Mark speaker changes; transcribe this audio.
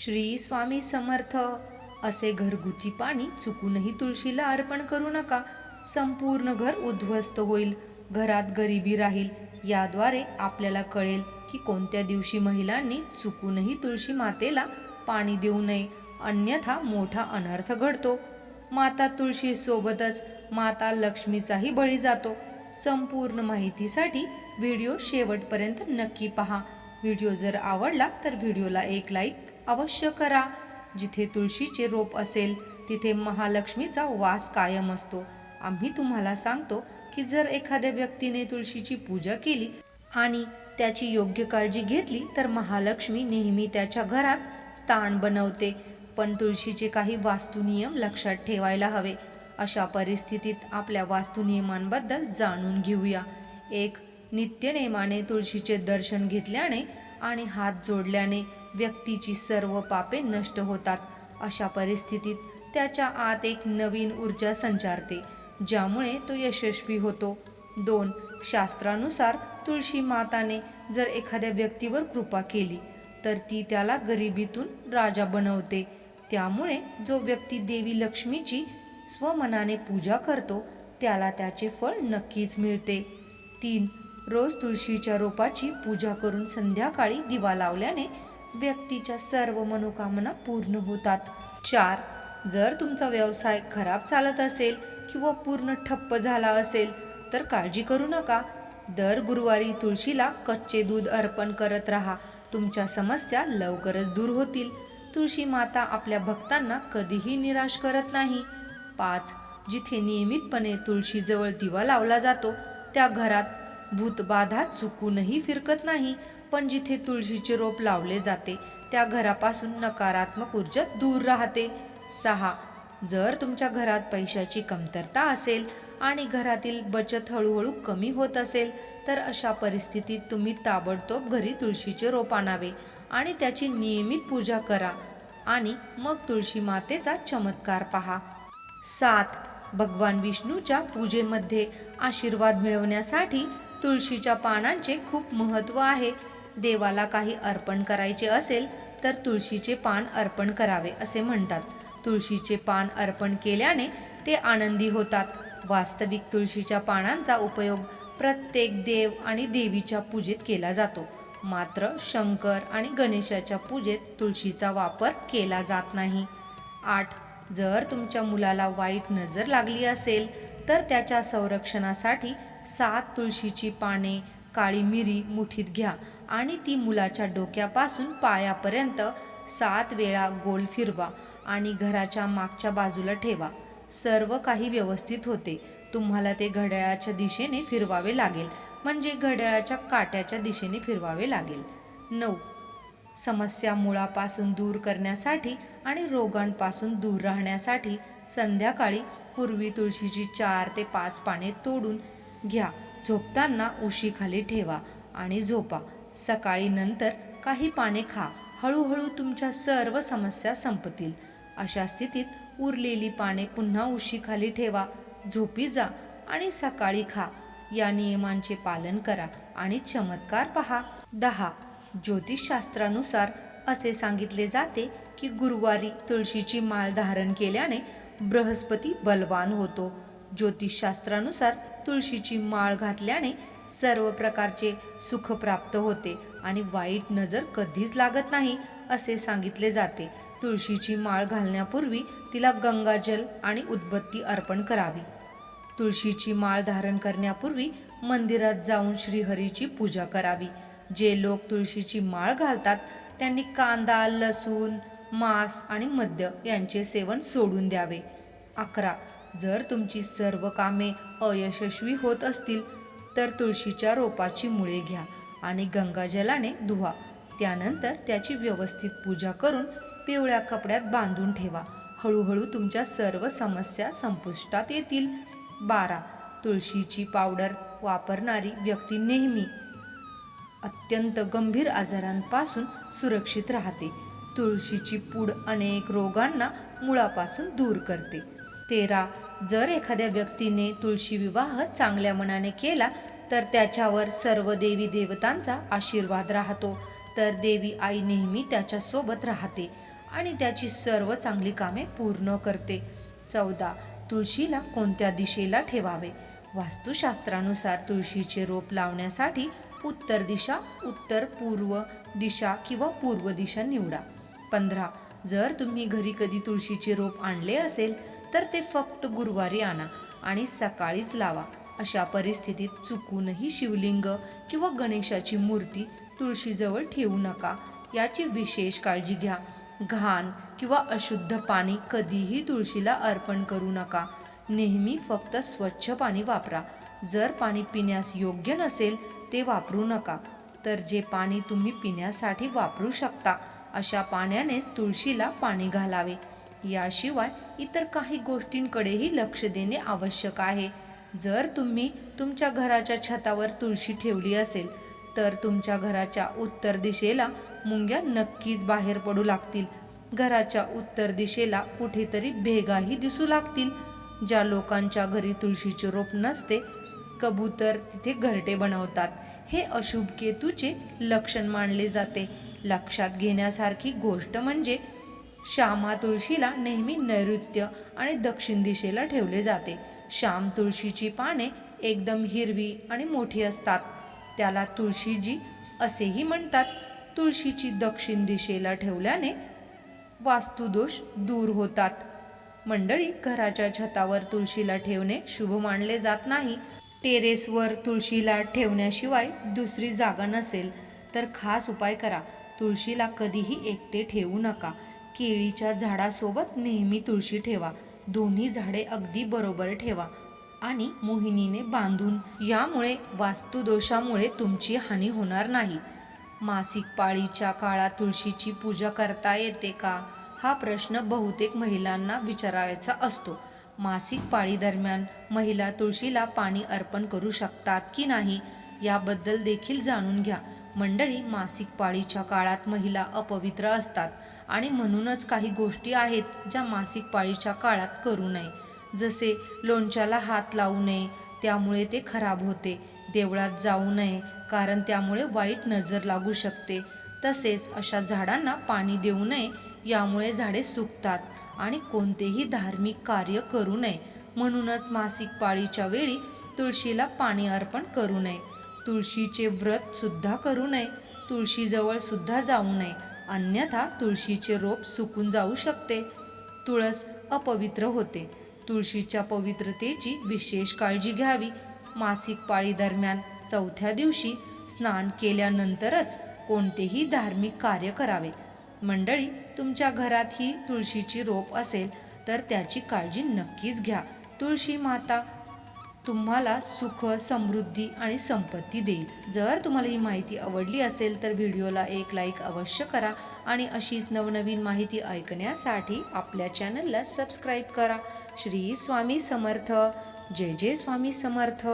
Speaker 1: श्री स्वामी समर्थ. असे घरगुती पाणी चुकूनही तुळशीला अर्पण करू नका. संपूर्ण घर उद्ध्वस्त होईल. घरात गरिबी राहील. याद्वारे आपल्याला कळेल की कोणत्या दिवशी महिलांनी चुकूनही तुळशी मातेला पाणी देऊ नये. अन्यथा मोठा अनर्थ घडतो. माता तुळशीसोबतच माता लक्ष्मीचाही बळी जातो. संपूर्ण माहितीसाठी व्हिडिओ शेवटपर्यंत नक्की पहा. व्हिडिओ जर आवडला तर व्हिडिओला एक लाईक अवश्य करा. जिथे तुळशीचे रोप असेल तिथे महालक्ष्मीचा वास कायम असतो. आम्ही तुम्हाला सांगतो की जर एखाद्या व्यक्तीने तुळशीची पूजा केली आणि त्याची योग्य काळजी घेतली तर महालक्ष्मी नेहमी त्याच्या घरात स्थान बनवते. पण तुळशीचे काही वास्तुनियम लक्षात ठेवायला हवे. अशा परिस्थितीत आपल्या वास्तुनियमांबद्दल जाणून घेऊया. एक नित्यनेमाने तुळशीचे दर्शन घेतल्याने आणि हात जोडल्याने व्यक्तीची सर्व पापे नष्ट होतात. अशा परिस्थितीत त्याच्या आत एक नवीन ऊर्जा संचारते ज्यामुळे तो यशस्वी होतो. दोन शास्त्रानुसार तुळशी माताने जर एखाद्या व्यक्तीवर कृपा केली तर ती त्याला गरिबीतून राजा बनवते. त्यामुळे जो व्यक्ती देवी लक्ष्मीची स्वमनाने पूजा करतो त्याला त्याचे फळ नक्कीच मिळते. तीन रोज तुळशीच्या रोपाची पूजा करून संध्याकाळी दिवा लावल्याने व्यक्तीच्या सर्व मनोकामना पूर्ण होतात. चार जर तुमचा व्यवसाय खराब चालत असेल किंवा पूर्ण ठप्प झाला असेल तर काळजी करू नका. दर गुरुवारी तुळशीला कच्चे दूध अर्पण करत राहा. तुमच्या समस्या लवकरच दूर होतील. तुळशी माता आपल्या भक्तांना कधीही निराश करत नाही. पाच जिथे नियमितपणे तुळशीजवळ दिवा लावला जातो त्या घरात भूतबाधा चुकूनही फिरकत नाही. पण जिथे तुळशीचे रोप लावले जाते त्या घरापासून नकारात्मक ऊर्जा दूर राहते. सहा. जर तुमच्या घरात पैशाची कमतरता असेल आणि घरातील बचत हळूहळू कमी होत असेल तर अशा परिस्थितीत तुम्ही ताबडतोब घरी तुळशीचे रोप आणावे आणि त्याची नियमित पूजा करा आणि मग तुळशी मातेचा चमत्कार पहा. सात. भगवान विष्णूच्या पूजेमध्ये आशीर्वाद मिळवण्यासाठी तुळशीच्या पानांचे खूप महत्त्व आहे. देवाला काही अर्पण करायचे असेल तर तुळशीचे पान अर्पण करावे असे म्हणतात. तुळशीचे पान अर्पण केल्याने ते आनंदी होतात. वास्तविक तुळशीच्या पानांचा उपयोग प्रत्येक देव आणि देवीच्या पूजेत केला जातो. मात्र शंकर आणि गणेशाच्या पूजेत तुळशीचा वापर केला जात नाही. आठ. जर तुमच्या मुलाला वाईट नजर लागली असेल तर त्याच्या संरक्षणासाठी सात तुळशीची पाने काळी मिरी मुठीत घ्या आणि ती मुलाच्या डोक्यापासून पायापर्यंत सात वेळा गोल फिरवा आणि घराच्या मागच्या बाजूला ठेवा. सर्व काही व्यवस्थित होते. तुम्हाला ते घड्याळाच्या दिशेने फिरवावे लागेल. म्हणजे घड्याळाच्या काट्याच्या दिशेने फिरवावे लागेल. नऊ. समस्या मुळापासून दूर करण्यासाठी आणि रोगांपासून दूर राहण्यासाठी संध्याकाळी पूर्वी तुळशीची चार ते पाच पाने तोडून घ्या. झोपताना उशीखाली ठेवा आणि झोपा. सकाळी नंतर काही पाने खा. हळूहळू तुमच्या सर्व समस्या संपतील. अशा स्थितीत उरलेली पाने पुन्हा उशीखाली ठेवा. झोपी जा आणि सकाळी खा. या नियमांचे पालन करा आणि चमत्कार पहा. दहा. ज्योतिषशास्त्रानुसार असे सांगितले जाते की गुरुवारी तुळशीची माळ धारण केल्याने बृहस्पती बलवान होतो. ज्योतिषशास्त्रानुसार तुळशीची माळ घातल्याने सर्व प्रकारचे सुख प्राप्त होते आणि वाईट नजर कधीच लागत नाही असे सांगितले जाते. तुळशीची माळ घालण्यापूर्वी तिला गंगाजल आणि उदबत्ती अर्पण करावी. तुळशीची माळ धारण करण्यापूर्वी मंदिरात जाऊन श्रीहरीची पूजा करावी. जे लोक तुळशीची माळ घालतात त्यांनी कांदा लसूण मांस आणि मद्य यांचे सेवन सोडून द्यावे. अकरा. जर तुमची सर्व कामे अयशस्वी होत असतील तर तुळशीच्या रोपाची मुळे घ्या आणि गंगाजलाने धुवा. त्यानंतर त्याची व्यवस्थित पूजा करून पिवळ्या कपड्यात बांधून ठेवा. हळूहळू तुमच्या सर्व समस्या संपुष्टात येतील. बारा. तुळशीची पावडर वापरणारी व्यक्ती नेहमी अत्यंत गंभीर आजारांपासून सुरक्षित राहते. तुळशीची पूड अनेक रोगांना मुळापासून दूर करते. तेरा. जर एखाद्या व्यक्तीने तुळशी विवाह चांगल्या मनाने केला तर त्याच्यावर सर्व देवी देवतांचा आशीर्वाद राहतो. तर देवी आई नेहमी त्याच्यासोबत राहते आणि त्याची सर्व चांगली कामे पूर्ण करते. चौदा. तुळशीला कोणत्या दिशेला ठेवावे? वास्तुशास्त्रानुसार तुळशीचे रोप लावण्यासाठी उत्तर दिशा उत्तर पूर्व दिशा किंवा पूर्व दिशा निवडा. पंधरा. जर तुम्ही घरी कधी तुळशीचे रोप आणले असेल तर ते फक्त गुरुवारी आणा आणि सकाळीच लावा. अशा परिस्थितीत चुकूनही शिवलिंग किंवा गणेशाची मूर्ती तुळशीजवळ ठेवू नका. याची विशेष काळजी घ्या. घाण किंवा अशुद्ध पाणी कधीही तुळशीला अर्पण करू नका. नेहमी फक्त स्वच्छ पाणी वापरा. जर पाणी पिण्यास योग्य नसेल ते वापरू नका. तर जे पाणी तुम्ही पिण्यासाठी वापरू शकता अशा पाण्यानेच तुळशीला पाणी घालावे. याशिवाय इतर काही गोष्टींकडेही लक्ष देणे आवश्यक आहे. जर तुम्ही तुमच्या घराच्या छतावर तुळशी ठेवली असेल तर तुमच्या घराच्या उत्तर दिशेला मुंग्या नक्कीच बाहेर पडू लागतील. घराच्या उत्तर दिशेला कुठेतरी भेगाही दिसू लागतील. ज्या लोकांच्या घरी तुळशीचे रोप नसते कबूतर तिथे घरटे बनवतात. हे अशुभ केतूचे लक्षण मानले जाते. लक्षात घेण्यासारखी गोष्ट म्हणजे श्यामा तुळशीला नेहमी नैऋत्य आणि दक्षिण दिशेला ठेवले जाते. श्याम तुळशीची पाने एकदम हिरवी आणि मोठी असतात. त्याला तुळशीजी असेही म्हणतात. तुळशीची दक्षिण दिशेला ठेवल्याने वास्तुदोष दूर होतात. मंडळी घराच्या छतावर तुळशीला ठेवणे शुभ मानले जात नाही. टेरेसवर तुळशीला ठेवण्याशिवाय दुसरी जागा नसेल. तर खास उपाय करा. तुळशीला कधीही एकटे ठेवू नका. केळीच्या झाडासोबत नेहमी तुळशी ठेवा. दोन्ही झाडे अगदी बरोबर ठेवा. आणि मोहिनीने बांधून यामुळे वास्तुदोषामुळे तुमची हानी होणार नाही. मासिक पाळीच्या काळात तुळशीची पूजा करता येते का? हा प्रश्न बहुतेक महिलांना विचारायचा असतो. मासिक पाळीदरम्यान महिला तुळशीला पाणी अर्पण करू शकतात की नाही? याबद्दल देखील जाणून घ्या. मंडळी मासिक पाळीच्या काळात महिला अपवित्र असतात आणि म्हणूनच काही गोष्टी आहेत ज्या मासिक पाळीच्या काळात करू नये. जसे लोणच्याला हात लावू नये त्यामुळे ते खराब होते. देवळात जाऊ नये कारण त्यामुळे वाईट नजर लागू शकते. तसेच अशा झाडांना पाणी देऊ नये यामुळे झाडे सुकतात आणि कोणतेही धार्मिक कार्य करू नये. म्हणूनच मासिक पाळीच्या वेळी तुळशीला पाणी अर्पण करू नये. तुळशीचे व्रत सुद्धा करू नये. तुळशीजवळ सुद्धा जाऊ नये. अन्यथा तुळशीचे रोप सुकून जाऊ शकते. तुळस अपवित्र होते. तुळशीच्या पवित्रतेची विशेष काळजी घ्यावी. मासिक पाळी दरम्यान चौथ्या दिवशी स्नान केल्यानंतरच कोणतेही धार्मिक कार्य करावे. मंडळी तुमच्या घरात ही तुळशीची रोप असेल तर त्याची काळजी नक्कीच घ्या. तुळशी माता तुम्हाला सुख समृद्धी आणि संपत्ती देईल. जर तुम्हाला ही माहिती आवडली असेल तर व्हिडिओला एक लाईक अवश्य करा आणि अशीच नवनवीन माहिती ऐकण्यासाठी आपल्या चॅनलला सबस्क्राईब करा. श्री स्वामी समर्थ. जय जय स्वामी समर्थ.